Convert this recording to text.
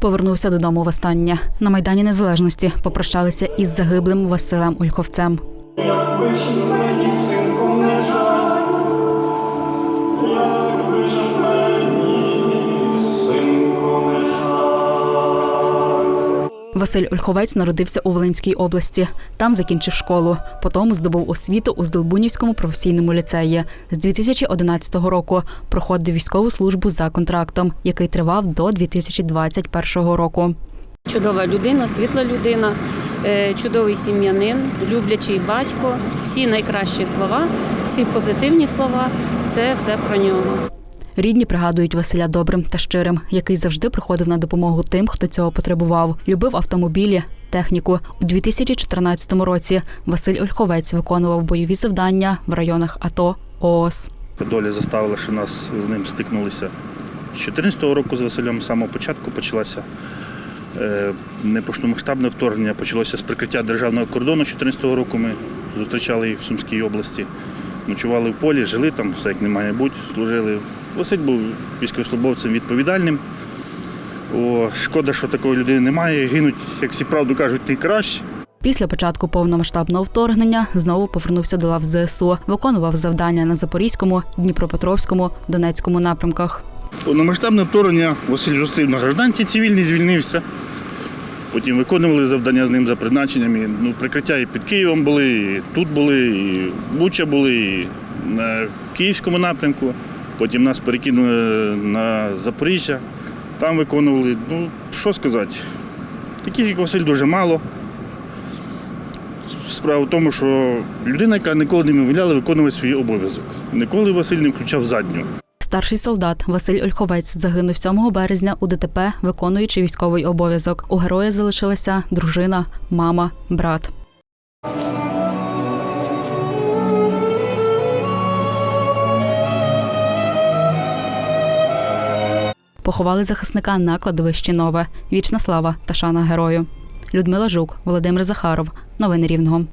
повернувся додому востаннє. На майдані Незалежності попрощалися із загиблим Василем Ольховцем. Василь Ольховець народився у Волинській області. Там закінчив школу. Потім здобув освіту у Здолбунівському професійному ліцеї. З 2011 року проходив військову службу за контрактом, який тривав до 2021 року. Чудова людина, світла людина, е, чудовий сім'янин, люблячий батько. Всі найкращі слова, всі позитивні слова це все про нього. Рідні пригадують Василя добрим та щирим, який завжди приходив на допомогу тим, хто цього потребував. Любив автомобілі, техніку. У 2014 році Василь Ольховець виконував бойові завдання в районах АТО ООС. Доля заставила, що нас з ним стикнулися. З 2014 року з Василем з самого початку почалася е, непоштомасштабне вторгнення. Почалося з прикриття державного кордону 2014 року. Ми зустрічали їх в Сумській області. Ночували в полі, жили там, все як не має бути, служили. Василь був військовослужбовцем відповідальним. О, шкода, що такої людини немає. Гинуть, як всі правду кажуть, не краще. Після початку повномасштабного вторгнення знову повернувся до лав ЗСУ, виконував завдання на Запорізькому, Дніпропетровському, Донецькому напрямках. Повномасштабне вторгнення Василь зустрів на гражданці цивільній, звільнився. Потім виконували завдання з ним за призначеннями. Ну, прикриття і під Києвом були, і тут були, і Буча були, і на Київському напрямку. Потім нас перекинули на Запоріжжя. Там виконували. Ну, що сказати, таких, як Василь, дуже мало. Справа в тому, що людина, яка ніколи не виявляла виконувати свій обов'язок. Ніколи Василь не включав задню. Старший солдат Василь Ольховець загинув 7 березня у ДТП, виконуючи військовий обов'язок. У героя залишилася дружина, мама, брат. Поховали захисника на кладовищі Нове. Вічна слава та шана герою. Людмила Жук, Володимир Захаров. Новини Рівного.